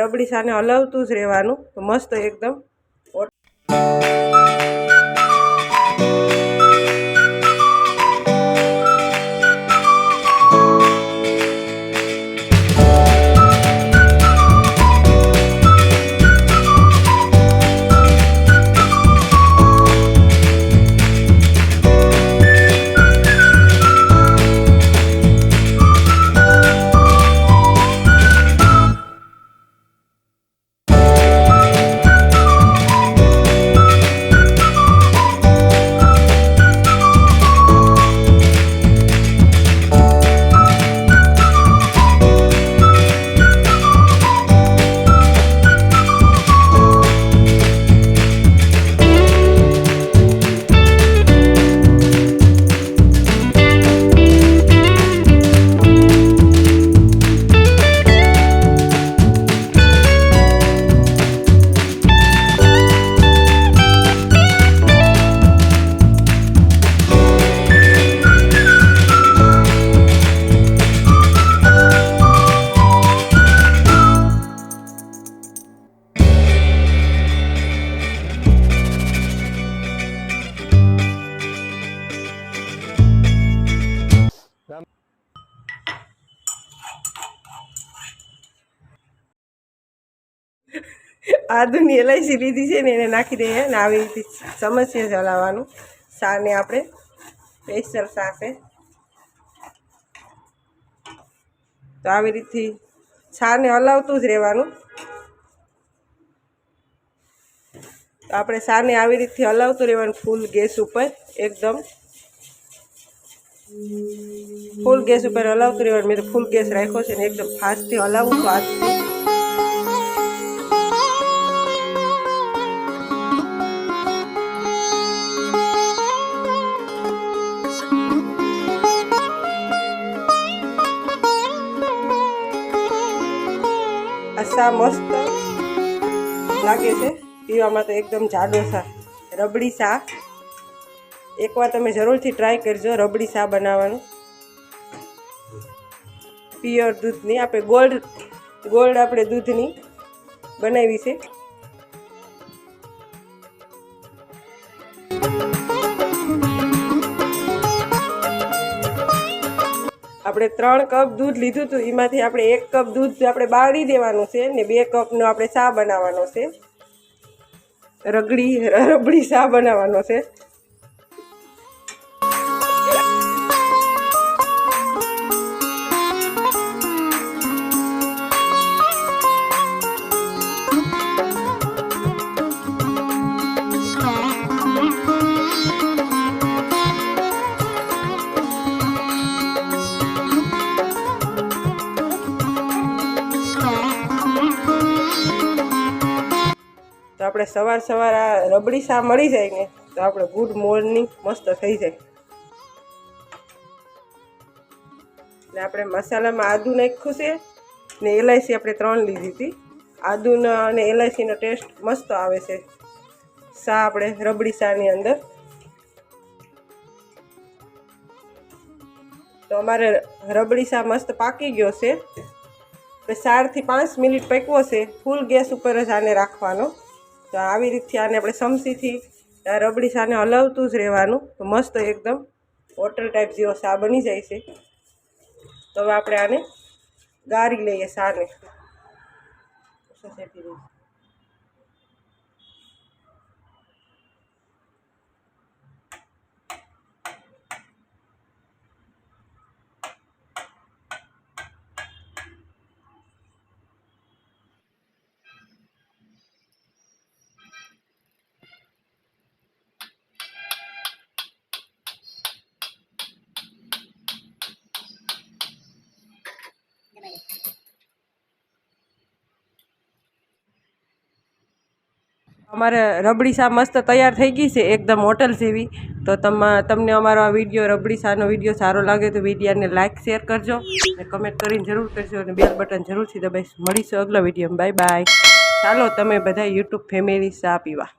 રબડી સાને હલાવતું જ રહેવાનું. મસ્ત એકદમ. આદુની એલઆઈસી લીધી છે ને એને નાખી દઈએ ને આવી રીતે સમસ્યા ચલાવવાનું. સાને આપણે પ્રેશર સાથે. તો આવી રીતથી છાને હલાવતું જ રહેવાનું. તો આપણે શાને આવી રીતથી હલાવતું રહેવાનું ફૂલ ગેસ ઉપર એકદમ. ફૂલ ગેસ ઉપર હલાવતું રહેવાનું. મેં તો ફૂલ ગેસ રાખ્યો છે ને એકદમ ફાસ્ટથી હલાવું તો આજથી મસ્ત લાગે છે. પીવામાં તો એકદમ જાડો સા રબડી શા એકવાર તમે જરૂરથી ટ્રાય કરજો રબડી સા બનાવવાનું. પ્યોર દૂધની, આપણે ગોલ્ડ ગોલ્ડ આપણે દૂધની બનાવી છે. આપણે ત્રણ કપ દૂધ લીધું હતું, એમાંથી આપણે એક કપ દૂધ આપણે બાળી દેવાનું છે ને બે કપનો આપણે શા બનાવવાનો છે. રગડી, રબડી શા બનાવવાનો છે. આપણે સવાર સવાર આ રબડી સા મળી જાય ને, તો આપણે ગુડ મોર્નિંગ મસ્ત થઈ જાય. ને આપણે મસાલામાં આદુ નાખ્યું છે, ને એલાયસી આપણે ત્રણ લીધી હતી. આદુનો અને એલાયસીનો ટેસ્ટ મસ્ત આવે છે. શા આપણે રબડી સાની અંદર. તો અમારે રબડી સા મસ્ત પાકી ગયો છે. ચારથી પાંચ મિનિટ પકવો છે, ફૂલ ગેસ ઉપર જ આને રાખવાનો. તો આવી રીતથી આને આપણે આ રબડી શાને હલાવતું જ રહેવાનું. તો મસ્ત એકદમ વોટર ટાઈપ જેવો શા બની જાય છે. તો હવે આપણે આને ગાળી લઈએ શાને અમારે રબડી શા મસ્ત તૈયાર થઈ ગઈ છે, એકદમ હોટલ જેવી. તો તમા, તમને અમારો આ વીડિયો રબડી શાનો વીડિયો સારો લાગે તો વિડીયાને લાઇક શેર કરજો. અને કમેન્ટ કરીને જરૂર કરજો અને બેલ બટન જરૂરથી દબાઈશ મળીશું અગલા વિડીયોમાં. બાય બાય ચાલો, તમે બધા યુટ્યુબ ફેમિલી શા પીવા.